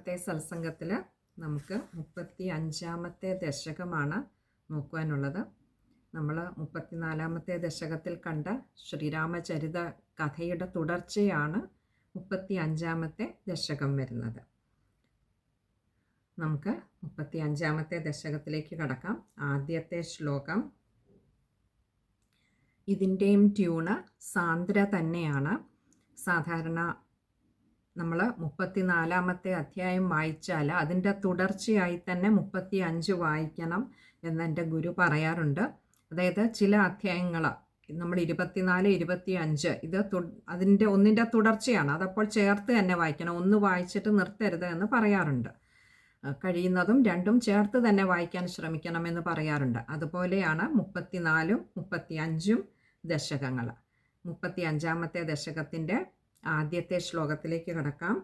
ഇന്നത്തെ സത്സംഗത്തിൽ നമുക്ക് മുപ്പത്തി അഞ്ചാമത്തെ ദശകമാണ് നോക്കുവാനുള്ളത്. നമ്മൾ മുപ്പത്തിനാലാമത്തെ ദശകത്തിൽ കണ്ട ശ്രീരാമചരിത കഥയുടെ തുടർച്ചയാണ് മുപ്പത്തി അഞ്ചാമത്തെ ദശകം വരുന്നത്. നമുക്ക് മുപ്പത്തി അഞ്ചാമത്തെ ദശകത്തിലേക്ക് കടക്കാം. ആദ്യത്തെ ശ്ലോകം. ഇതിന്റെയും ട്യൂണ് സാന്ദ്ര തന്നെയാണ്. സാധാരണ നമ്മൾ മുപ്പത്തിനാലാമത്തെ അധ്യായം വായിച്ചാൽ അതിന്റെ തുടർച്ചയായി തന്നെ മുപ്പത്തി അഞ്ച് വായിക്കണം എന്നെന്റെ ഗുരു പറയാറുണ്ട്. അതായത് ചില അധ്യായങ്ങൾ നമ്മൾ ഇരുപത്തിനാല് ഇരുപത്തി അഞ്ച് ഇത് അതിന്റെ ഒന്നിന്റെ തുടർച്ചയാണ്. അതപ്പോൾ ചേർത്ത് തന്നെ വായിക്കണം. ഒന്ന് വായിച്ചിട്ട് നിർത്തരുത് എന്ന് പറയാറുണ്ട്. കഴിയുന്നതും രണ്ടും ചേർത്ത് തന്നെ വായിക്കാൻ ശ്രമിക്കണമെന്ന് പറയാറുണ്ട്. അതുപോലെയാണ് മുപ്പത്തിനാലും മുപ്പത്തി അഞ്ചും ദശകങ്ങൾ മുപ്പത്തി അഞ്ചാമത്തെ ദശകത്തിന്റെ ആദ്യത്തെ ശ്ലോകത്തിലേക്ക് കടക്കാം.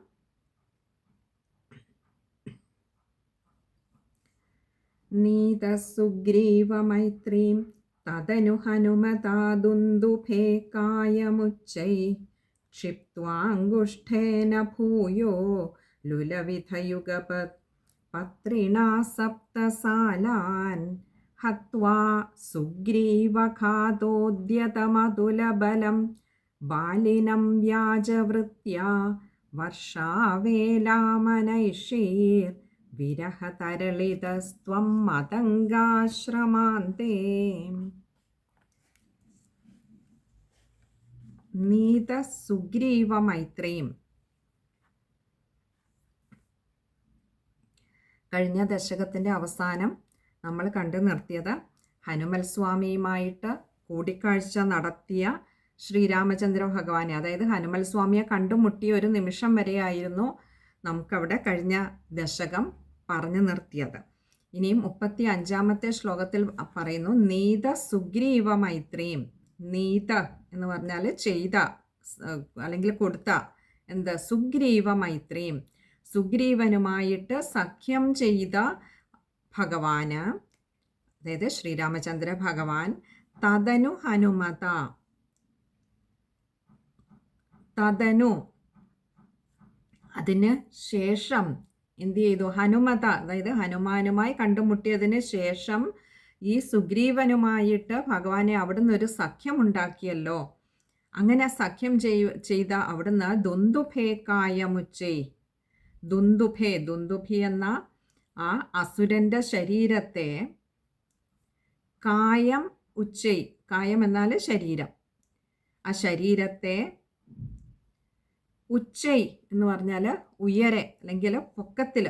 നീതസുഗ്രീവമൈത്രീം തദനു ഹനുമതാദുന്ദുഭേ കായമുച്ചൈ ക്ഷിപ്വാങ്കുഷ്ഠേന ഭൂയോ ലുലവിധയുഗപത് പത്രിണാ സപ്തസാലാൻ ഹത്വാ സുഗ്രീവഘാതോദ്യതമതുലബലം വ്യാജവൃത്യ വർഷാവേലാമനൈഷീർ വിരഹതരളിതസ്ത്വം മതംഗാശ്രമാന്തേ. നീത സുഗ്രീവമൈത്രീം കഴിഞ്ഞ ദശകത്തിന്റെ അവസാനം നമ്മൾ കണ്ടു നിർത്തിയത് ഹനുമൽ സ്വാമിയുമായിട്ട് കൂടിക്കാഴ്ച നടത്തിയ ശ്രീരാമചന്ദ്ര ഭഗവാനെ. അതായത് ഹനുമൽ സ്വാമിയെ കണ്ടുമുട്ടിയ ഒരു നിമിഷം വരെയായിരുന്നു നമുക്കവിടെ കഴിഞ്ഞ ദശകം പറഞ്ഞു നിർത്തിയത്. ഇനിയും മുപ്പത്തി അഞ്ചാമത്തെ ശ്ലോകത്തിൽ പറയുന്നു നീത സുഗ്രീവ മൈത്രിയും നീത എന്ന് പറഞ്ഞാൽ ചെയ്ത അല്ലെങ്കിൽ കൊടുത്ത എന്താ? സുഗ്രീവ മൈത്രിയും സുഗ്രീവനുമായിട്ട് സഖ്യം ചെയ്ത ഭഗവാന് അതായത് ശ്രീരാമചന്ദ്ര ഭഗവാൻ തതനു ഹനുമത. തതനു. അതിന് ശേഷം എന്തു ചെയ്തു? ഹനുമത അതായത് ഹനുമാനുമായി കണ്ടുമുട്ടിയതിന് ശേഷം ഈ സുഗ്രീവനുമായിട്ട് ഭഗവാനെ അവിടുന്ന് ഒരു സഖ്യം ഉണ്ടാക്കിയല്ലോ. അങ്ങനെ സഖ്യം ചെയ് ചെയ്ത അവിടുന്ന് ദുന്ദുഭേക്കായ മുച്ചേ. ദുന്ദുഭേ ദുന്ദുഭി എന്ന ആ അസുരന്റെ ശരീരത്തെ കായം ഉച്ചൈ. കായം എന്നാൽ ശരീരം. ആ ശരീരത്തെ ഉച്ചൈ എന്ന് പറഞ്ഞാൽ ഉയരെ അല്ലെങ്കിൽ പൊക്കത്തിൽ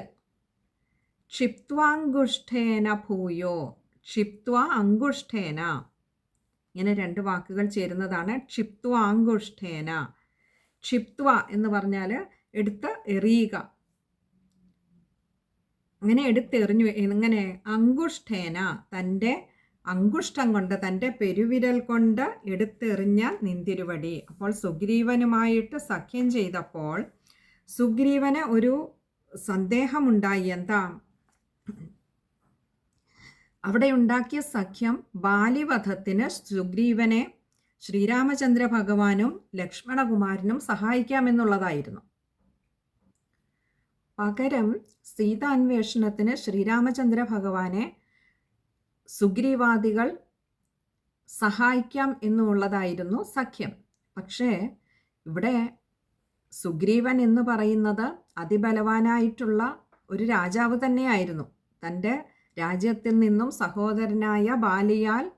ക്ഷിപ്വാങ്കുഷ്ഠേന ഭൂയോ ക്ഷിപ്ത്വ അങ്കുഷ്ഠേന. ഇങ്ങനെ രണ്ട് വാക്കുകൾ ചേരുന്നതാണ് ക്ഷിപ്വാങ്കുഷ്ഠേന ക്ഷിപ്വ എന്ന് പറഞ്ഞാൽ എടുത്ത് എറിയുക. അങ്ങനെ എടുത്തെറിഞ്ഞു എങ്ങനെ? അങ്കുഷ്ഠേന തന്റെ അങ്കുഷ്ടം കൊണ്ട് തന്റെ പെരുവിരൽ കൊണ്ട് എടുത്തെറിഞ്ഞ നിന്തിരുവടി. അപ്പോൾ സുഗ്രീവനുമായിട്ട് സഖ്യം ചെയ്തപ്പോൾ സുഗ്രീവന് ഒരു സന്ദേഹമുണ്ടായി. എന്താ? അവിടെ ഉണ്ടാക്കിയ സഖ്യം ബാലിവധത്തിന് സുഗ്രീവനെ ശ്രീരാമചന്ദ്ര ഭഗവാനും ലക്ഷ്മണകുമാരനും സഹായിക്കാമെന്നുള്ളതായിരുന്നു. പകരം സീതാന്വേഷണത്തിന് ശ്രീരാമചന്ദ്ര ഭഗവാനെ സുഗ്രീവാദികൾ സഹായിക്കാം എന്നുള്ളതായിരുന്നു സഖ്യം. പക്ഷേ ഇവിടെ സുഗ്രീവൻ എന്ന് പറയുന്നത് അതിബലവാനായിട്ടുള്ള ഒരു രാജാവ് തന്നെയായിരുന്നു. തന്റെ രാജ്യത്തിൽ നിന്നും സഹോദരനായ ബാലിയാൽ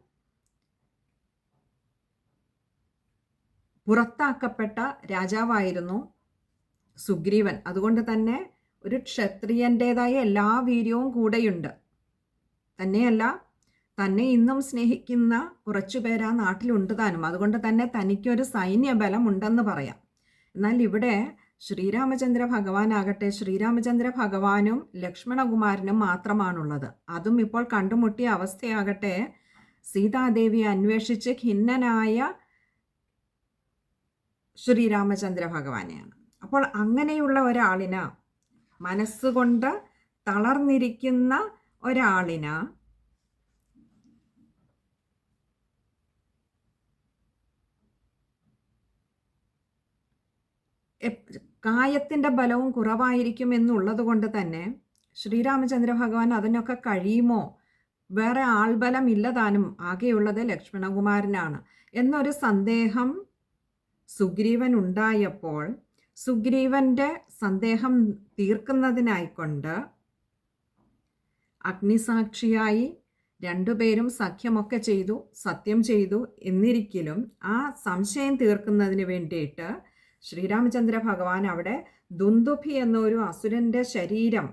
പുറത്താക്കപ്പെട്ട രാജാവായിരുന്നു സുഗ്രീവൻ. അതുകൊണ്ട് തന്നെ ഒരു ക്ഷത്രിയന്റേതായ എല്ലാ വീര്യവും കൂടെയുണ്ട്. തന്നെയല്ല തന്നെ ഇന്നും സ്നേഹിക്കുന്ന കുറച്ചു പേർ ആ നാട്ടിലുണ്ട് താനും അതുകൊണ്ട് തന്നെ തനിക്കൊരു സൈന്യബലം ഉണ്ടെന്ന് പറയാം. എന്നാൽ ഇവിടെ ശ്രീരാമചന്ദ്ര ഭഗവാനാകട്ടെ ശ്രീരാമചന്ദ്ര ഭഗവാനും ലക്ഷ്മണകുമാരനും മാത്രമാണുള്ളത്. അതും ഇപ്പോൾ കണ്ടുമുട്ടിയ അവസ്ഥയാകട്ടെ സീതാദേവിയെ അന്വേഷിച്ച് ഖിന്നനായ ശ്രീരാമചന്ദ്ര ഭഗവാനെയാണ്. അപ്പോൾ അങ്ങനെയുള്ള ഒരാളിന് മനസ്സുകൊണ്ട് തളർന്നിരിക്കുന്ന ഒരാളിന് കായത്തിന്റെ ബലവും കുറവായിരിക്കും എന്നുള്ളത് കൊണ്ട് തന്നെ ശ്രീരാമചന്ദ്ര ഭഗവാൻ അതിനൊക്കെ കഴിയുമോ? വേറെ ആൾബലം ഇല്ലതാനും ആകെയുള്ളത് ലക്ഷ്മണകുമാരനാണ്. എന്നൊരു സന്ദേഹം സുഗ്രീവൻ ഉണ്ടായപ്പോൾ സുഗ്രീവന്റെ സന്ദേഹം തീർക്കുന്നതിനായിക്കൊണ്ട് അഗ്നിസാക്ഷിയായി രണ്ടുപേരും സഖ്യമൊക്കെ ചെയ്തു സത്യം ചെയ്തു എന്നിരിക്കലും ആ സംശയം തീർക്കുന്നതിന് വേണ്ടിയിട്ട് ശ്രീരാമചന്ദ്ര ഭഗവാൻ അവിടെ ദുന്ദുഭി എന്നൊരു അസുരന്റെ ശരീരം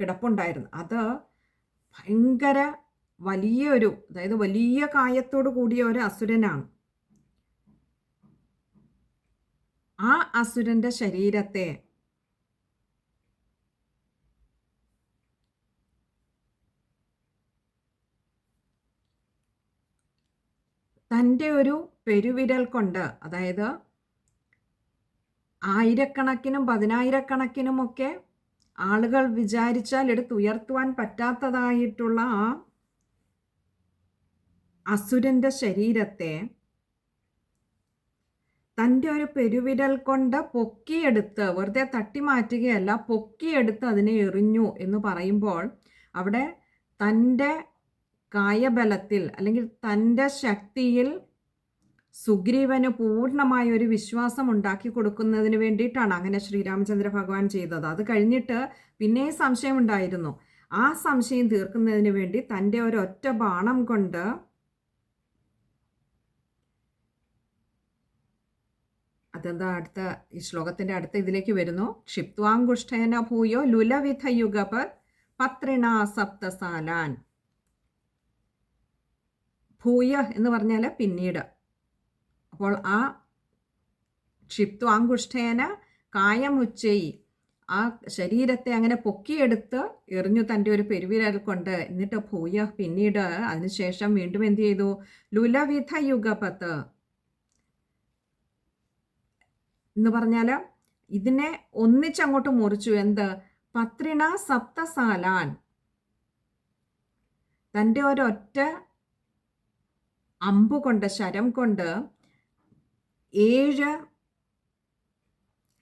കിടപ്പുണ്ടായിരുന്നു. അത് ഭയങ്കര വലിയൊരു അതായത് വലിയ കായത്തോടു കൂടിയ ഒരു അസുരനാണ്. ആ അസുരന്റെ ശരീരത്തെ തന്റെ ഒരു പെരുവിരൽ കൊണ്ട് അതായത് ആയിരക്കണക്കിനും പതിനായിരക്കണക്കിനുമൊക്കെ ആളുകൾ വിചാരിച്ചാൽ എടുത്തുയർത്തുവാൻ പറ്റാത്തതായിട്ടുള്ള ആ അസുരന്റെ ശരീരത്തെ തന്റെ ഒരു പെരുവിരൽ കൊണ്ട് പൊക്കിയെടുത്ത് വെറുതെ തട്ടിമാറ്റുകയല്ല പൊക്കിയെടുത്ത് അതിനെ എറിഞ്ഞു എന്ന് പറയുമ്പോൾ അവിടെ തന്റെ കായബലത്തിൽ അല്ലെങ്കിൽ തന്റെ ശക്തിയിൽ സുഗ്രീവന് പൂർണമായ ഒരു വിശ്വാസം ഉണ്ടാക്കി കൊടുക്കുന്നതിന് വേണ്ടിയിട്ടാണ് അങ്ങനെ ശ്രീരാമചന്ദ്ര ഭഗവാൻ ചെയ്തത്. അത് കഴിഞ്ഞിട്ട് പിന്നെ സംശയം ഉണ്ടായിരുന്നു. ആ സംശയം തീർക്കുന്നതിന് വേണ്ടി തന്റെ ഒരൊറ്റ ബാണം കൊണ്ട് അതെന്താ അടുത്ത ഈ ശ്ലോകത്തിന്റെ അടുത്ത ഇതിലേക്ക് വരുന്നു. ക്ഷിപ്വാങ്കുഷ്ഠേന ഭൂയോ ലുലവിധ യുഗപത് പത്രിണ സപ്തസാലാൻ. ഭൂയ എന്ന് പറഞ്ഞാൽ പിന്നീട്. അപ്പോൾ ആ ക്ഷിപ്വാങ്കുഷ്ഠേന കായമുച്ചയി. ആ ശരീരത്തെ അങ്ങനെ പൊക്കിയെടുത്ത് എറിഞ്ഞു തന്റെ ഒരു പെരുവിരൽ കൊണ്ട്. എന്നിട്ട് ഭൂയ പിന്നീട് അതിനുശേഷം വീണ്ടും എന്ത് ചെയ്തു? ലുലവിധ യുഗപത്ത് എന്ന് പറഞ്ഞാൽ ഇതിനെ ഒന്നിച്ചങ്ങോട്ട് മുറിച്ചു. എന്ത്? പത്രിണ സപ്തസാലാൻ. തന്റെ ഒരൊറ്റ അമ്പുകൊണ്ട് ശരം കൊണ്ട് ഏഴ്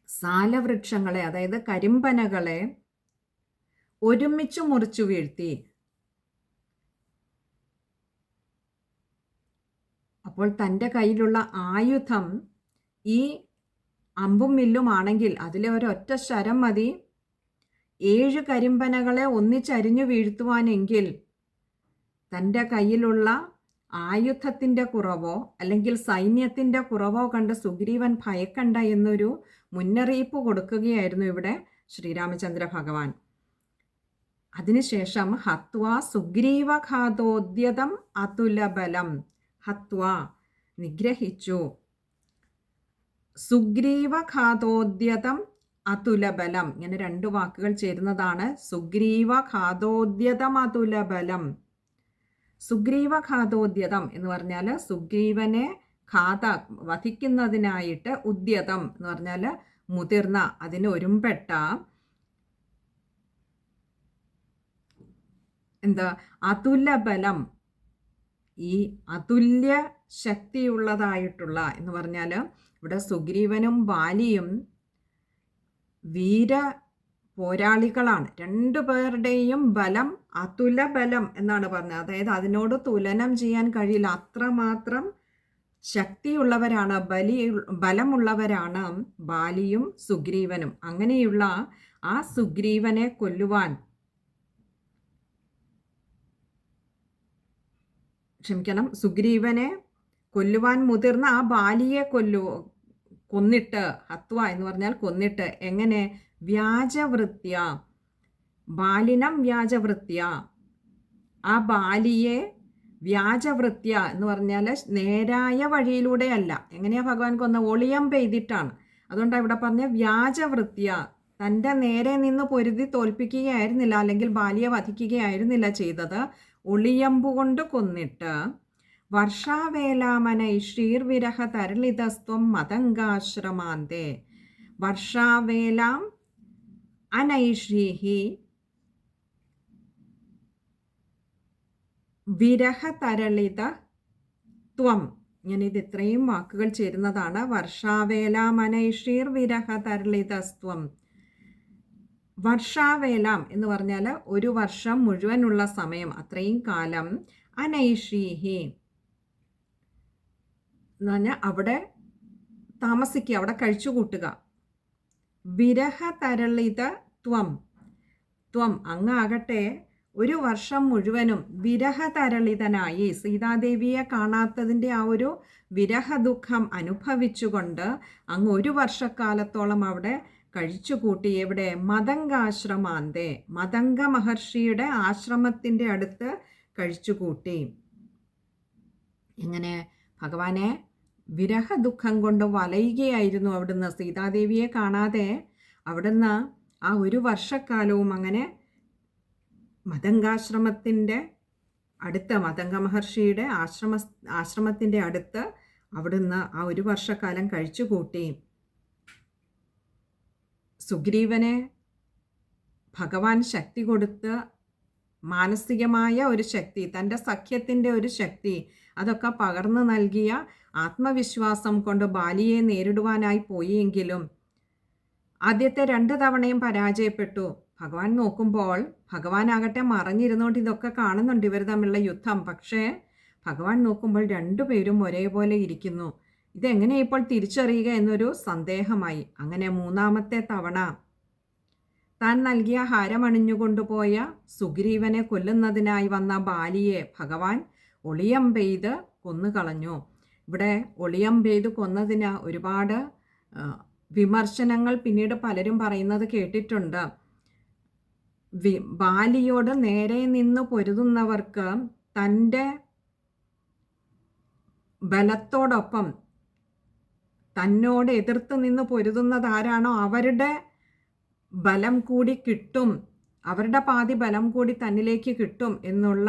സാലവൃക്ഷങ്ങളെ അതായത് കരിമ്പനകളെ ഒരുമിച്ച് മുറിച്ചു വീഴ്ത്തി. അപ്പോൾ തന്റെ കയ്യിലുള്ള ആയുധം ഈ അമ്പും മില്ലും ആണെങ്കിൽ അതിലെ ഒരൊറ്റ ശരം മതി. ഏഴ് കരിമ്പനകളെ ഒന്നിച്ചരിഞ്ഞു വീഴ്ത്തുവാനെങ്കിൽ തന്റെ കയ്യിലുള്ള ആയുധത്തിന്റെ കുറവോ അല്ലെങ്കിൽ സൈന്യത്തിന്റെ കുറവോ കണ്ട് സുഗ്രീവൻ ഭയക്കണ്ട എന്നൊരു മുന്നറിയിപ്പ് കൊടുക്കുകയായിരുന്നു ഇവിടെ ശ്രീരാമചന്ദ്ര ഭഗവാൻ. അതിനുശേഷം ഹത്വ സുഗ്രീവഘാതോദ്യതം അതുലബലം. ഹത്വ നിഗ്രഹിച്ചു. സുഗ്രീവഘാതോദ്യതം അതുലബലം. ഇങ്ങനെ രണ്ട് വാക്കുകൾ ചേരുന്നതാണ്. സുഗ്രീവഘാതോദ്യതം അതുലബലം. സുഗ്രീവഘാതോദ്യതം എന്ന് പറഞ്ഞാൽ സുഗ്രീവനെ ഘാത വധിക്കുന്നതിനായിട്ട് ഉദ്യതം എന്ന് പറഞ്ഞാൽ മുതിർന്ന അതിന് ഒരുമ്പെട്ട എന്താ അതുലബലം ഈ അതുല്യ ശക്തിയുള്ളതായിട്ടുള്ള എന്ന് പറഞ്ഞാൽ ഇവിടെ സുഗ്രീവനും ബാലിയും വീര പോരാളികളാണ്. രണ്ടു പേരുടെയും ബലം അതുല ബലം എന്നാണ് പറഞ്ഞത്. അതായത് അതിനോട് തുലനം ചെയ്യാൻ കഴിയില്ല. അത്രമാത്രം ശക്തിയുള്ളവരാണ് ബലി ബലമുള്ളവരാണ് ബാലിയും സുഗ്രീവനും. അങ്ങനെയുള്ള ആ സുഗ്രീവനെ കൊല്ലുവാൻ ക്ഷമിക്കണം സുഗ്രീവനെ കൊല്ലുവാൻ മുതിർന്ന ആ ബാലിയെ കൊല്ലു കൊന്നിട്ട് ഹത്വ എന്ന് പറഞ്ഞാൽ കൊന്നിട്ട് എങ്ങനെ? വ്യാജവൃത്യ ബാലിനം വ്യാജവൃത്യ ആ ബാലിയെ വ്യാജവൃത്യ എന്ന് പറഞ്ഞാൽ നേരായ വഴിയിലൂടെയല്ല. എങ്ങനെയാ ഭഗവാൻ കൊന്ന? ഒളിയം പെയ്തിട്ടാണ്. അതുകൊണ്ടാണ് ഇവിടെ പറഞ്ഞ വ്യാജവൃത്യ തന്റെ നേരെ നിന്ന് പൊരുതി തോൽപ്പിക്കുകയായിരുന്നില്ല അല്ലെങ്കിൽ ബാലിയെ വധിക്കുകയായിരുന്നില്ല ചെയ്തത്. ഒളിയമ്പുകൊണ്ട് കൊന്നിട്ട് വർഷാവേലാമനൈ ശ്രീർവിരഹ തരളിതസ്ത്വം മതങ്കാശ്രമാന്തേ വർഷാവേലാം അനൈഷീഹി വിരഹതരളിത ത്വം ഞാനിത് ഇത്രയും വാക്കുകൾ ചേരുന്നതാണ്. വർഷാവേല മനൈഷീർ വിരഹ തരളിതസ്ത്വം വർഷാവേലാം എന്ന് പറഞ്ഞാൽ ഒരു വർഷം മുഴുവനുള്ള സമയം അത്രയും കാലം. അനൈഷീഹി എന്ന് പറഞ്ഞാൽ അവിടെ താമസിക്കുക അവിടെ കഴിച്ചു കൂട്ടുക. വിരഹ തരളിത ത്വം. ത്വം. അങ്ങാകട്ടെ ഒരു വർഷം മുഴുവനും വിരഹതരളിതനായി സീതാദേവിയെ കാണാത്തതിന്റെ ആ ഒരു വിരഹ ദുഃഖം അനുഭവിച്ചുകൊണ്ട് അങ്ങ് ഒരു വർഷക്കാലത്തോളം അവിടെ കഴിച്ചുകൂട്ടി എവിടെ? മതങ്കാശ്രമാന്തേ മതംഗ മഹർഷിയുടെ ആശ്രമത്തിന്റെ അടുത്ത് കഴിച്ചുകൂട്ടി ഇങ്ങനെ ഭഗവാനെ വിരഹ ദുഃഖം കൊണ്ട് വലയുകയായിരുന്നു അവിടുന്ന്. സീതാദേവിയെ കാണാതെ അവിടുന്ന് ആ ഒരു വർഷക്കാലവും അങ്ങനെ മതങ്കാശ്രമത്തിന്റെ അടുത്ത മതംഗ മഹർഷിയുടെ ആശ്രമ ആശ്രമത്തിന്റെ അടുത്ത് അവിടുന്ന് ആ ഒരു വർഷക്കാലം കഴിച്ചുകൂട്ടി. സുഗ്രീവനെ ഭഗവാൻ ശക്തി കൊടുത്ത് മാനസികമായ ഒരു ശക്തി തന്റെ സഖ്യത്തിന്റെ ഒരു ശക്തി അതൊക്കെ പകർന്നു നൽകിയ ആത്മവിശ്വാസം കൊണ്ട് ബാലിയെ നേരിടുവാനായി പോയെങ്കിലും ആദ്യത്തെ രണ്ട് തവണയും പരാജയപ്പെട്ടു. ഭഗവാൻ നോക്കുമ്പോൾ ഭഗവാനാകട്ടെ മറഞ്ഞിരുന്നുകൊണ്ട് ഇതൊക്കെ കാണുന്നുണ്ട് ഇവർ തമ്മിലുള്ള യുദ്ധം. പക്ഷേ ഭഗവാൻ നോക്കുമ്പോൾ രണ്ടുപേരും ഒരേപോലെ ഇരിക്കുന്നു. ഇതെങ്ങനെ ഇപ്പോൾ തിരിച്ചറിയുക എന്നൊരു സന്ദേഹമായി. അങ്ങനെ മൂന്നാമത്തെ തവണ താൻ നൽകിയ ഹാരമണിഞ്ഞുകൊണ്ടുപോയ സുഗ്രീവനെ കൊല്ലുന്നതിനായി വന്ന ബാലിയെ ഭഗവാൻ ഒളിയം പെയ്ത് കൊന്നുകളഞ്ഞു ഇവിടെ ഒളിയം പെയ്ത് കൊന്നതിന് ഒരുപാട് വിമർശനങ്ങൾ പിന്നീട് പലരും പറയുന്നത് കേട്ടിട്ടുണ്ട്. വി ബാലിയോട് നേരെ നിന്ന് പൊരുതുന്നവർക്ക് തന്റെ ബലത്തോടൊപ്പം തന്നോട് എതിർത്ത് നിന്ന് പൊരുതുന്നത് ആരാണോ അവരുടെ ബലം കൂടി കിട്ടും. അവരുടെ പാതി ബലം കൂടി തന്നിലേക്ക് കിട്ടും എന്നുള്ള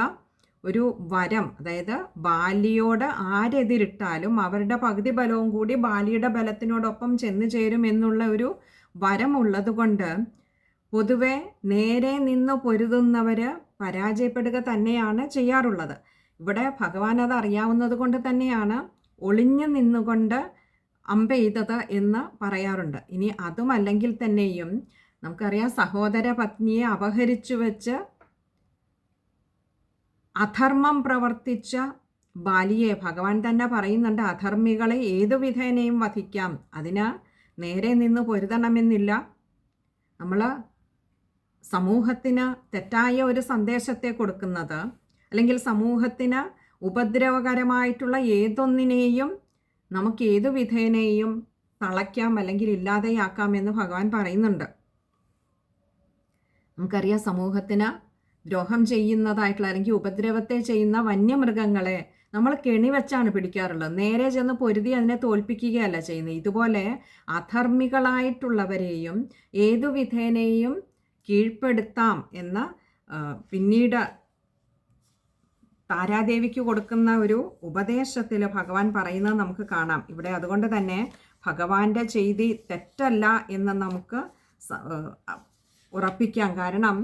ഒരു വരം അതായത് ബാലിയോട് ആരെതിരിട്ടാലും അവരുടെ പകുതി ബലവും കൂടി ബാലിയുടെ ബലത്തിനോടൊപ്പം ചെന്നു ചേരും എന്നുള്ള ഒരു വരം ഉള്ളതുകൊണ്ട് പൊതുവെ നേരെ നിന്ന് പൊരുതുന്നവർ പരാജയപ്പെടുക തന്നെയാണ് ചെയ്യാറുള്ളത്. ഇവിടെ ഭഗവാൻ അത് അറിയാവുന്നത് കൊണ്ട് തന്നെയാണ് ഒളിഞ്ഞു നിന്നുകൊണ്ട് അമ്പെയ്തത് എന്ന് പറയാറുണ്ട്. ഇനി അതുമല്ലെങ്കിൽ തന്നെയും നമുക്കറിയാം സഹോദര പത്നിയെ അപഹരിച്ചു വെച്ച് അധർമ്മം പ്രവർത്തിച്ച ബാലിയെ ഭഗവാൻ തന്നെ പറയുന്നുണ്ട് അധർമ്മികളെ ഏതു വിധേനയും വധിക്കാം. അതിന് നേരെ നിന്ന് പൊരുതണമെന്നില്ല. നമ്മൾ സമൂഹത്തിന് തെറ്റായ ഒരു സന്ദേശത്തെ കൊടുക്കുന്നത് അല്ലെങ്കിൽ സമൂഹത്തിന് ഉപദ്രവകരമായിട്ടുള്ള ഏതൊന്നിനെയും നമുക്ക് ഏതു വിധേനയും തളയ്ക്കാം അല്ലെങ്കിൽ ഇല്ലാതെയാക്കാം എന്ന് ഭഗവാൻ പറയുന്നുണ്ട്. നമുക്കറിയാം സമൂഹത്തിന് ദ്രോഹം ചെയ്യുന്നതായിട്ടുള്ള അല്ലെങ്കിൽ ഉപദ്രവത്തെ ചെയ്യുന്ന വന്യമൃഗങ്ങളെ നമ്മൾ കെണിവെച്ചാണ് പിടിക്കാറുള്ളത്. നേരെ ചെന്ന് പൊരുതി അതിനെ തോൽപ്പിക്കുകയല്ല ചെയ്യുന്നത്. ഇതുപോലെ അധർമ്മികളായിട്ടുള്ളവരെയും ഏതു വിധേനയും കീഴ്പ്പെടുത്താം എന്ന പിന്നീട് താരാദേവിക്ക് കൊടുക്കുന്ന ഒരു ഉപദേശത്തിൽ ഭഗവാൻ പറയുന്നത് നമുക്ക് കാണാം. ഇവിടെ അതുകൊണ്ട് തന്നെ ഭഗവാന്റെ ചെയ്തി തെറ്റല്ല എന്ന് നമുക്ക് ഉറപ്പിക്കാം. കാരണം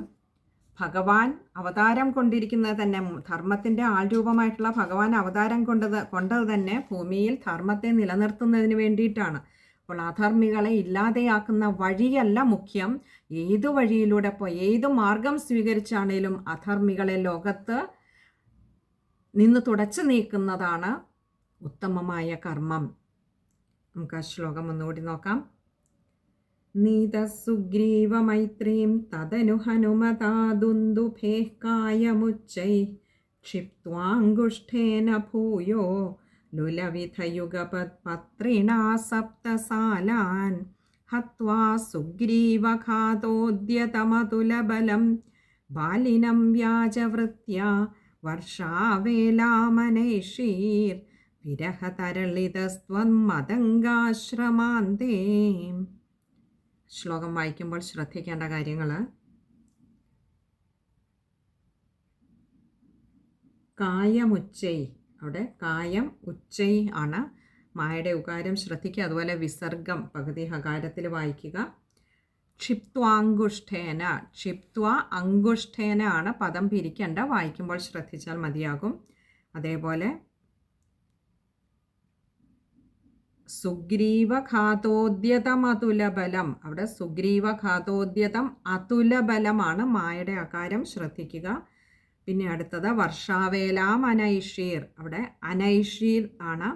ഭഗവാൻ അവതാരം കൊണ്ടിരിക്കുന്നത് തന്നെ ധർമ്മത്തിന്റെ ആൾരൂപമായിട്ടുള്ള ഭഗവാൻ അവതാരം കൊണ്ടത് കൊണ്ടത് തന്നെ ഭൂമിയിൽ ധർമ്മത്തെ നിലനിർത്തുന്നതിന് വേണ്ടിയിട്ടാണ്. അപ്പോൾ അധർമ്മികളെ ഇല്ലാതെയാക്കുന്ന വഴിയല്ല മുഖ്യം. ഏത് വഴിയിലൂടെ പോയി ഏത് മാർഗം സ്വീകരിച്ചാണേലും അധർമ്മികളെ ലോകത്ത് നിന്ന് തുടച്ചു നീക്കുന്നതാണ് ഉത്തമമായ കർമ്മം. നമുക്ക് ആ ശ്ലോകം ഒന്നുകൂടി നോക്കാം. നീതസുഗ്രീവമൈത്രീം തദനു ഹനുമതാദുന്ദുഭേः കായമുച്ചൈഃ ക്ഷിപ്ത്വാങ്കുഷ്ഠേന ഭൂയോ ലുലവിധയുഗപത്പത്രിണാ സപ്തസാലാൻ. ഹത്വാ സുഗ്രീവഘാതോദ്യതമതുലബലം ബാലിനം വ്യാജവൃത്യ വർഷാവേലാമനൈഷീർ. വിരഹതരളിതസ്ത്വം മതങ്കാശ്രമാന്തേ ശ്ലോകം വായിക്കുമ്പോൾ ശ്രദ്ധിക്കേണ്ട കാര്യങ്ങൾ കായമുച്ചൈ. അവിടെ കായം ഉച്ചൈ ആണ് മായയുടെ ഉകാരം. ശ്രദ്ധിക്കുക. അതുപോലെ വിസർഗം പകുതി ഹകാരത്തിൽ വായിക്കുക. ക്ഷിപ്ത്വാങ്കുഷ്ഠേന. ക്ഷിപ്ത്വ അങ്കുഷ്ഠേന ആണ് പദം പിരിക്കേണ്ട. വായിക്കുമ്പോൾ ശ്രദ്ധിച്ചാൽ മതിയാകും. അതേപോലെ സുഗ്രീവഘാതോദ്യതം അതുലബലം അവിടെ സുഗ്രീവഘാതോദ്യതം അതുലബലമാണ് മായയുടെ ആകാരം ശ്രദ്ധിക്കുക. പിന്നെ അടുത്തത് വർഷാവേലാം അനൈഷീർ അവിടെ അനൈഷീർ ആണ്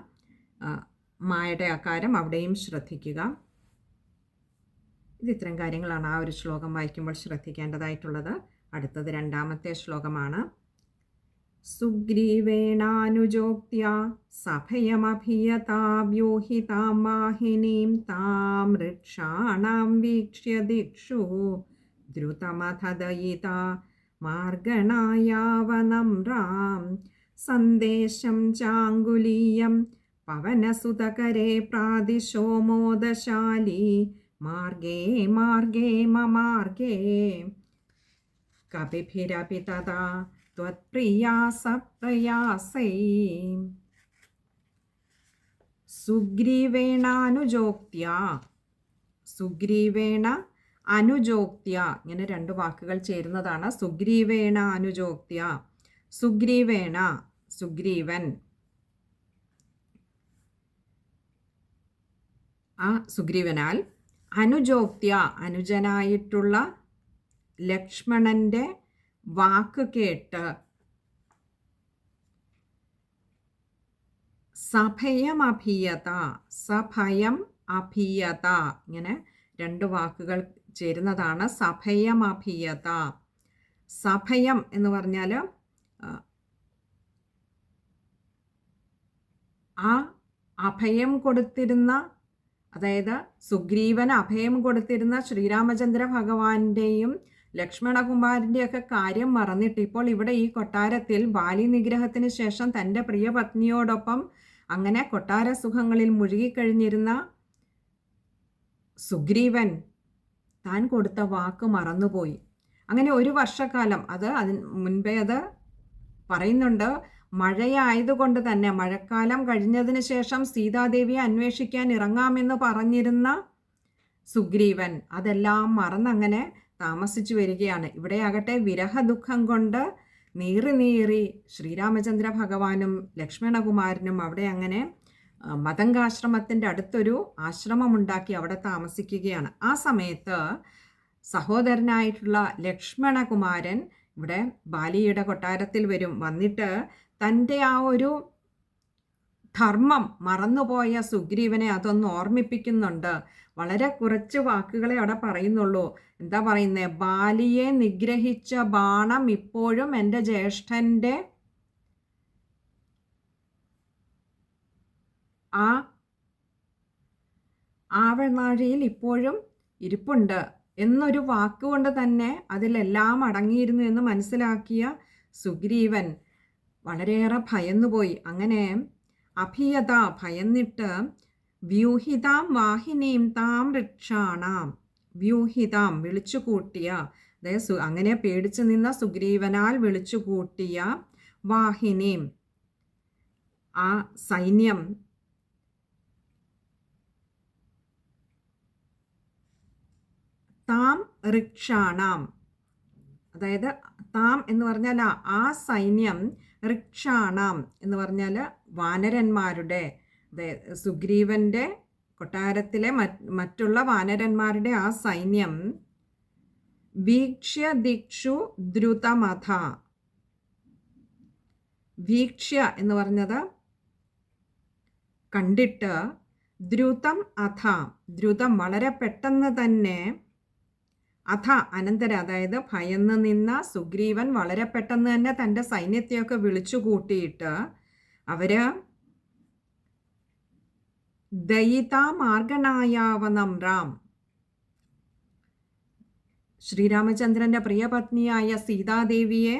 മായയുടെ ആകാരം അവിടെയും ശ്രദ്ധിക്കുക. ഇത് കാര്യങ്ങളാണ് ആ ഒരു ശ്ലോകം വായിക്കുമ്പോൾ ശ്രദ്ധിക്കേണ്ടതായിട്ടുള്ളത്. അടുത്തത് രണ്ടാമത്തെ ശ്ലോകമാണ്. സുഗ്രീവേണാനുജോക്ത്യ സഭയമഭിയതാവ്യൂഹിതാം വാഹിനീം താം വൃക്ഷാണാം വീക്ഷ്യ ദിക്ഷു. ദ്രുതമഥദയിത മാർഗണായാവനമ്രാം. സന്ദേശം ചാങ്കുലീയം പവനസുതകരെ പ്രാദിശോ മോദശാലി. മാർഗേ മാർഗേ മമാർഗേ. കപിഭിരപി തഥാ त्वत्प्रियासप्रयासै സുഗ്രീവേണാനുജോക്ത്യ സുഗ്രീവേണ അനുജോക്ത്യ ഇങ്ങനെ രണ്ട് വാക്കുകൾ ചേരുന്നതാണ് സുഗ്രീവേണ അനുജോക്ത്യ സുഗ്രീവേണ സുഗ്രീവൻ ആ സുഗ്രീവനാൽ അനുജോക്ത്യ അനുജനായിട്ടുള്ള ലക്ഷ്മണന്റെ വാക്ക് കേട്ട് സഭയം അഭിയത സഭയം അഭിയത. ഇങ്ങനെ രണ്ട് വാക്കുകൾ ചേരുന്നതാണ്. സഭയം അഭിയത. സഭയം എന്ന് പറഞ്ഞാൽ ആ അഭയം കൊടുത്തിരുന്ന അതായത് സുഗ്രീവന് അഭയം കൊടുത്തിരുന്ന ശ്രീരാമചന്ദ്ര ഭഗവാന്റെയും ലക്ഷ്മണകുമാരന്റെയൊക്കെ കാര്യം മറന്നിട്ട് ഇപ്പോൾ ഇവിടെ ഈ കൊട്ടാരത്തിൽ ബാലി നിഗ്രഹത്തിന് ശേഷം തന്റെ പ്രിയ പത്നിയോടൊപ്പം അങ്ങനെ കൊട്ടാര സുഖങ്ങളിൽ മുഴുകിക്കഴിഞ്ഞിരുന്ന സുഗ്രീവൻ താൻ കൊടുത്ത വാക്ക് മറന്നുപോയി. അങ്ങനെ ഒരു വർഷക്കാലം അത് അതിന് മുൻപേ അത് പറയുന്നുണ്ട് മഴയായതുകൊണ്ട് തന്നെ മഴക്കാലം കഴിഞ്ഞതിന് ശേഷം സീതാദേവിയെ അന്വേഷിക്കാൻ ഇറങ്ങാമെന്ന് പറഞ്ഞിരുന്ന സുഗ്രീവൻ അതെല്ലാം മറന്നങ്ങനെ താമസിച്ചു വരികയാണ്. ഇവിടെയാകട്ടെ വിരഹ ദുഃഖം കൊണ്ട് നീറി നീറി ശ്രീരാമചന്ദ്ര ഭഗവാനും ലക്ഷ്മണകുമാരനും അവിടെ അങ്ങനെ മതങ്കാശ്രമത്തിന്റെ അടുത്തൊരു ആശ്രമമുണ്ടാക്കി അവിടെ താമസിക്കുകയാണ്. ആ സമയത്ത് സഹോദരനായിട്ടുള്ള ലക്ഷ്മണകുമാരൻ ഇവിടെ ബാലിയുടെ കൊട്ടാരത്തിൽ വരും. വന്നിട്ട് തന്റെ ആ ഒരു ധർമ്മം മറന്നുപോയ സുഗ്രീവനെ അതൊന്ന് ഓർമ്മിപ്പിക്കുന്നുണ്ട്. വളരെ കുറച്ച് വാക്കുകളെ അവിടെ പറയുന്നുള്ളൂ. എന്താ പറയുന്നത് ബാലിയെ നിഗ്രഹിച്ച ബാണം ഇപ്പോഴും എന്റെ ജ്യേഷ്ഠന്റെ ആ ആവനാഴിയിൽ ഇപ്പോഴും ഇരിപ്പുണ്ട്. എന്നൊരു വാക്കുകൊണ്ട് തന്നെ അതിലെല്ലാം അടങ്ങിയിരുന്നു എന്ന് മനസ്സിലാക്കിയ സുഗ്രീവൻ വളരെയേറെ ഭയന്നുപോയി. അങ്ങനെ അഭിയത ഭയന്നിട്ട് വ്യൂഹിതാം വാഹിനീം താം വൃക്ഷാണാം വ്യൂഹിതാം വിളിച്ചുകൂട്ടിയ അതായത് അങ്ങനെ പേടിച്ചു നിന്ന സുഗ്രീവനാൽ വിളിച്ചുകൂട്ടിയ വാഹിനിയും വാഹിനീം ആ സൈന്യം താം ഋക്ഷാണാം അതായത് താം എന്ന് പറഞ്ഞാൽ ആ- സൈന്യം ഋക്ഷാണാം എന്ന് പറഞ്ഞാൽ വാനരന്മാരുടെ സുഗ്രീവന്റെ കൊട്ടാരത്തിലെ മറ്റുള്ള വാനരന്മാരുടെ ആ സൈന്യം വീക്ഷ്യ ദിക്ഷു ദ്രുതമഥ. വീക്ഷ്യ എന്ന് പറഞ്ഞത് കണ്ടിട്ട് ദ്രുതം അഥ. ദ്രുതം വളരെ പെട്ടെന്ന് തന്നെ അഥ അനന്തര അതായത് ഭയന്ന് നിന്ന സുഗ്രീവൻ വളരെ പെട്ടെന്ന് തന്നെ തന്റെ സൈന്യത്തെയൊക്കെ വിളിച്ചു കൂട്ടിയിട്ട് അവർ ദയിത രാം. ശ്രീരാമചന്ദ്രന്റെ പ്രിയപത്നിയായ സീതാദേവിയെ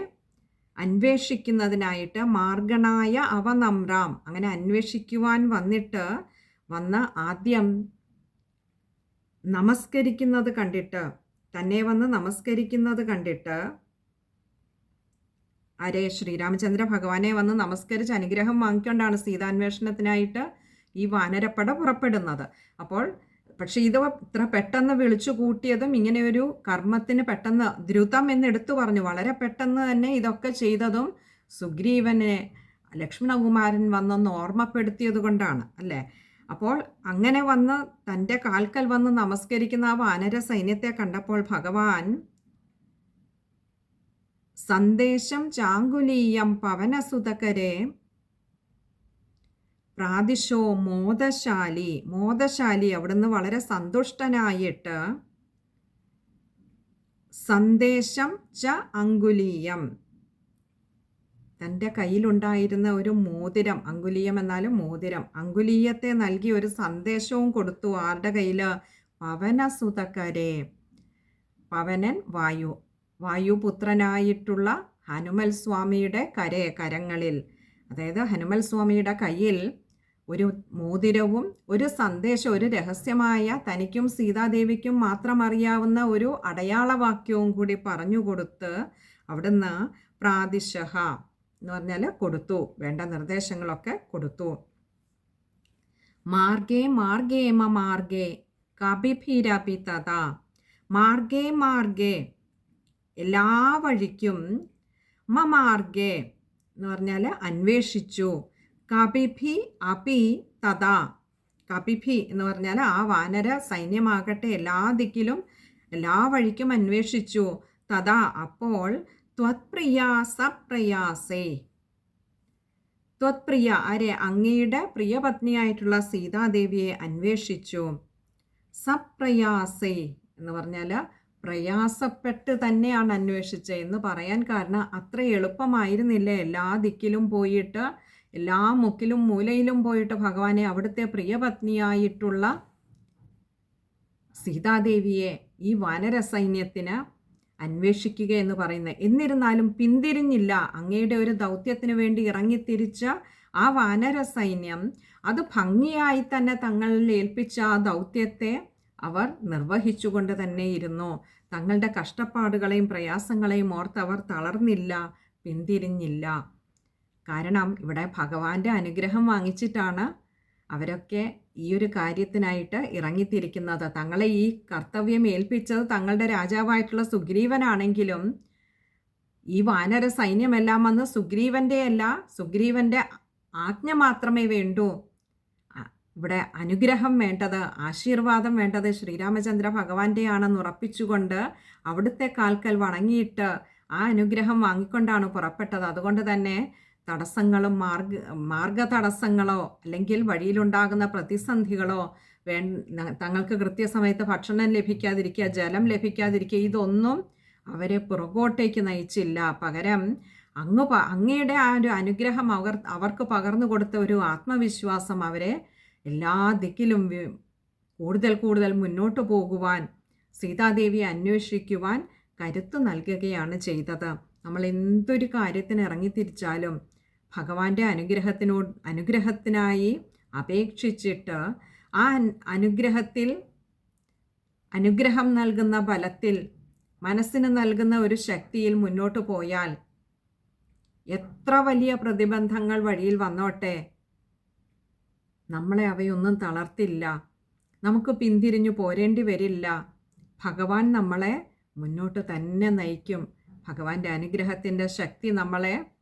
അന്വേഷിക്കുന്നതിനായിട്ട് മാർഗണായ അവനമ്രാം അങ്ങനെ അന്വേഷിക്കുവാൻ വന്നിട്ട് വന്ന് ആദ്യം നമസ്കരിക്കുന്നത് കണ്ടിട്ട് തന്നെ വന്ന് നമസ്കരിക്കുന്നത് കണ്ടിട്ട് അരേ ശ്രീരാമചന്ദ്ര ഭഗവാനെ വന്ന് നമസ്കരിച്ച് അനുഗ്രഹം വാങ്ങിക്കൊണ്ടാണ് സീതാന്വേഷണത്തിനായിട്ട് ഈ വാനരപ്പട പുറപ്പെടുന്നത്. അപ്പോൾ പക്ഷേ ഇത് ഇത്ര പെട്ടെന്ന് വിളിച്ചു കൂട്ടിയതും ഇങ്ങനെ ഒരു കർമ്മത്തിന് പെട്ടെന്ന് ദ്രുതം എന്ന് എടുത്തു പറഞ്ഞു. വളരെ പെട്ടെന്ന് തന്നെ ഇതൊക്കെ ചെയ്തതും സുഗ്രീവനെ ലക്ഷ്മണകുമാരൻ വന്നൊന്ന് ഓർമ്മപ്പെടുത്തിയത് കൊണ്ടാണ് അല്ലേ? അപ്പോൾ അങ്ങനെ വന്ന് തന്റെ കാൽക്കൽ വന്ന് നമസ്കരിക്കുന്ന ആ വാനര സൈന്യത്തെ കണ്ടപ്പോൾ ഭഗവാൻ സന്ദേശം ചാങ്കുലീയം പവനസുതകരെ പ്രാതിശോ മോദശാലി. മോദശാലി അവിടുന്ന് വളരെ സന്തുഷ്ടനായിട്ട് സന്ദേശം ച അങ്കുലീയം. തന്റെ കയ്യിലുണ്ടായിരുന്ന ഒരു മോതിരം അങ്കുലീയം എന്നാലും മോതിരം അങ്കുലീയത്തെ നൽകി ഒരു സന്ദേശവും കൊടുത്തു ആരുടെ കയ്യിൽ പവനസുതക്കരെ പവനൻ വായു വായുപുത്രനായിട്ടുള്ള ഹനുമൽ സ്വാമിയുടെ കരെ കരങ്ങളിൽ. അതായത് ഹനുമൽ സ്വാമിയുടെ കയ്യിൽ ഒരു മോതിരവും ഒരു സന്ദേശം ഒരു രഹസ്യമായ തനിക്കും സീതാദേവിക്കും മാത്രം അറിയാവുന്ന ഒരു അടയാളവാക്യവും കൂടി പറഞ്ഞു കൊടുത്ത് അവിടുന്ന് പ്രാതിശഹ എന്ന് പറഞ്ഞാൽ കൊടുത്തു. വേണ്ട നിർദ്ദേശങ്ങളൊക്കെ കൊടുത്തു. മാർഗേ മാർഗേ മ മാർഗേ കപിഭിരപി തഥാ. മാർഗേ മാർഗേ എല്ലാ വഴിക്കും മ മാർഗേ എന്ന് പറഞ്ഞാൽ അന്വേഷിച്ചു. കപിഭി അപി തഥാ. കപിഭി എന്ന് പറഞ്ഞാൽ ആ വാനര സൈന്യമാകട്ടെ എല്ലാ ദിക്കിലും എല്ലാ വഴിക്കും അന്വേഷിച്ചു. തഥാ അപ്പോൾ ത്വത്പ്രിയാസ പ്രയാസേ ത്വത്പ്രിയ ആരെ? അങ്ങയുടെ പ്രിയപത്നിയായിട്ടുള്ള സീതാദേവിയെ അന്വേഷിച്ചു. സപ്രയാസേ എന്ന് പറഞ്ഞാൽ പ്രയാസപ്പെട്ട് തന്നെയാണ് അന്വേഷിച്ചത് എന്ന് പറയാൻ കാരണം അത്ര എളുപ്പമായിരുന്നില്ല. എല്ലാ ദിക്കിലും പോയിട്ട് എല്ലാ മുക്കിലും മൂലയിലും പോയിട്ട് ഭഗവാനെ അവിടുത്തെ പ്രിയപത്നിയായിട്ടുള്ള സീതാദേവിയെ ഈ വാനര സൈന്യത്തിന് അന്വേഷിക്കുക എന്ന് പറയുന്നത്. എന്നിരുന്നാലും പിന്തിരിഞ്ഞില്ല. അങ്ങയുടെ ഒരു ദൗത്യത്തിന് വേണ്ടി ഇറങ്ങിത്തിരിച്ച ആ വാനര സൈന്യം അത് ഭംഗിയായി തന്നെ തങ്ങളിൽ ഏൽപ്പിച്ച ആ ദൗത്യത്തെ അവർ നിർവഹിച്ചുകൊണ്ട് തന്നെ ഇരുന്നു. തങ്ങളുടെ കഷ്ടപ്പാടുകളെയും പ്രയാസങ്ങളെയും ഓർത്ത് അവർ തളർന്നില്ല പിന്തിരിഞ്ഞില്ല. കാരണം ഇവിടെ ഭഗവാന്റെ അനുഗ്രഹം വാങ്ങിച്ചിട്ടാണ് അവരൊക്കെ ഈ ഒരു കാര്യത്തിനായിട്ട് ഇറങ്ങിത്തിരിക്കുന്നത്. തങ്ങളെ ഈ കർത്തവ്യം ഏൽപ്പിച്ചത് തങ്ങളുടെ രാജാവായിട്ടുള്ള സുഗ്രീവനാണെങ്കിലും ഈ വാനര സൈന്യമെല്ലാം വന്ന് സുഗ്രീവന്റെ അല്ല സുഗ്രീവന്റെ ആജ്ഞ മാത്രമേ വേണ്ടൂ. ഇവിടെ അനുഗ്രഹം വേണ്ടത് ആശീർവാദം വേണ്ടത് ശ്രീരാമചന്ദ്ര ഭഗവാന്റെയാണെന്ന് ഉറപ്പിച്ചുകൊണ്ട് അവിടുത്തെ കാൽക്കൽ വണങ്ങിയിട്ട് ആ അനുഗ്രഹം വാങ്ങിക്കൊണ്ടാണ് പുറപ്പെട്ടത്. അതുകൊണ്ട് തന്നെ തടസ്സങ്ങളും മാർഗ മാർഗ തടസ്സങ്ങളോ അല്ലെങ്കിൽ വഴിയിലുണ്ടാകുന്ന പ്രതിസന്ധികളോ വേ തങ്ങൾക്ക് കൃത്യസമയത്ത് ഭക്ഷണം ലഭിക്കാതിരിക്കുക ജലം ലഭിക്കാതിരിക്കുക ഇതൊന്നും അവരെ പുറകോട്ടേക്ക് നയിച്ചില്ല. പകരം അങ്ങ് അങ്ങയുടെ ആ ഒരു അനുഗ്രഹം അവർ അവർക്ക് പകർന്നു കൊടുത്ത ഒരു ആത്മവിശ്വാസം അവരെ എല്ലാ ദിക്കിലും കൂടുതൽ കൂടുതൽ മുന്നോട്ട് പോകുവാൻ സീതാദേവിയെ അന്വേഷിക്കുവാൻ കരുത്ത് നൽകുകയാണ് ചെയ്തത്. നമ്മൾ എന്തൊരു കാര്യത്തിന് ഇറങ്ങിത്തിരിച്ചാലും ഭഗവാന്റെ അനുഗ്രഹത്തിനോട് അനുഗ്രഹത്തിനായി അപേക്ഷിച്ചിട്ട് ആ അനുഗ്രഹത്തിൽ അനുഗ്രഹം നൽകുന്ന ബലത്തിൽ മനസ്സിന് നൽകുന്ന ഒരു ശക്തിയിൽ മുന്നോട്ട് പോയാൽ എത്ര വലിയ പ്രതിബന്ധങ്ങൾ വഴിയിൽ വന്നോട്ടെ? നമ്മളെ അവയൊന്നും തളർത്തില്ല. നമുക്ക് പിന്തിരിഞ്ഞു പോരേണ്ടി വരില്ല. ഭഗവാൻ നമ്മളെ മുന്നോട്ട് തന്നെ നയിക്കും. ഭഗവാന്റെ അനുഗ്രഹത്തിന്റെ ശക്തി നമ്മളെ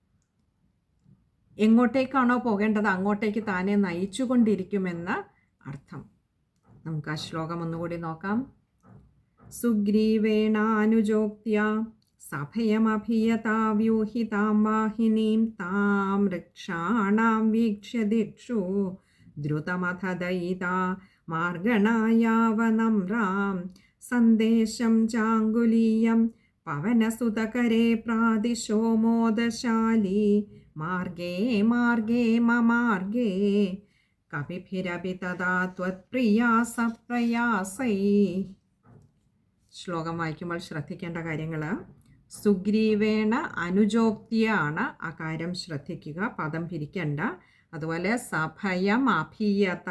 എങ്ങോട്ടേക്കാണോ പോകേണ്ടത് അങ്ങോട്ടേക്ക് താനെ നയിച്ചുകൊണ്ടിരിക്കുമെന്ന അർത്ഥം. നമുക്ക് ആ ശ്ലോകം ഒന്നുകൂടി നോക്കാം. സുഗ്രീവേണാനുജോക്ത്യ സഭയമഭിയതാവ്യൂഹിതാം വാഹിനീം താം രക്ഷാണാം വീക്ഷ്യ ദിക്ഷു ദ്രുതമഥ ദയിത മാർഗണായാവനം റാം സന്ദേശം ചാങ്കുലീയം പവനസുതകരേ പ്രാതിശോ മാർഗേ മാർഗേ മമാർഗേ കപിഭിരപി തഥാ ത്വത്പ്രിയാസപ്രയാസൈ ശ്ലോകം വായിക്കുമ്പോൾ ശ്രദ്ധിക്കേണ്ട കാര്യങ്ങൾ സുഗ്രീവേണ അനുജോക്തിയാണ് ആ കാര്യം ശ്രദ്ധിക്കുക പദം പിരിക്കണ്ട. അതുപോലെ സഭയം അഭിയത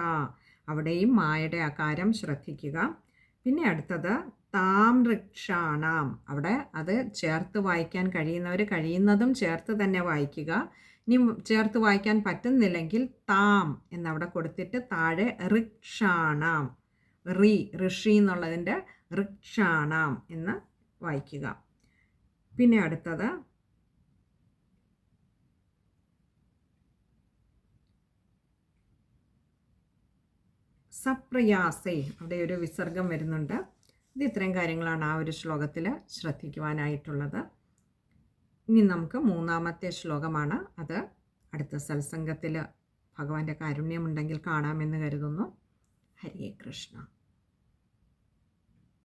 അവിടെയും മായയുടെ അകാരം ശ്രദ്ധിക്കുക. പിന്നെ അടുത്തത് താം വൃക്ഷാണാം അവിടെ അത് ചേർത്ത് വായിക്കാൻ കഴിയുന്നവർ കഴിയുന്നതും ചേർത്ത് തന്നെ വായിക്കുക. ഇനി ചേർത്ത് വായിക്കാൻ പറ്റുന്നില്ലെങ്കിൽ താം എന്നവിടെ കൊടുത്തിട്ട് താഴെ ഋക്ഷാണാം. റി ഋഷി എന്നുള്ളതിന്റെ ഋക്ഷാണാം എന്ന് വായിക്കുക. പിന്നെ അടുത്തത് സപ്രയാസേ അവിടെ ഒരു വിസർഗം വരുന്നുണ്ട്. ഇത് ഇത്രയും കാര്യങ്ങളാണ് ആ ഒരു ശ്ലോകത്തിൽ ശ്രദ്ധിക്കുവാനായിട്ടുള്ളത്. ഇനി നമുക്ക് മൂന്നാമത്തെ ശ്ലോകമാണ് അത്. അടുത്ത സത്സംഗത്തിൽ ഭഗവാന്റെ കാരുണ്യമുണ്ടെങ്കിൽ കാണാമെന്ന് കരുതുന്നു. ഹരേ കൃഷ്ണ.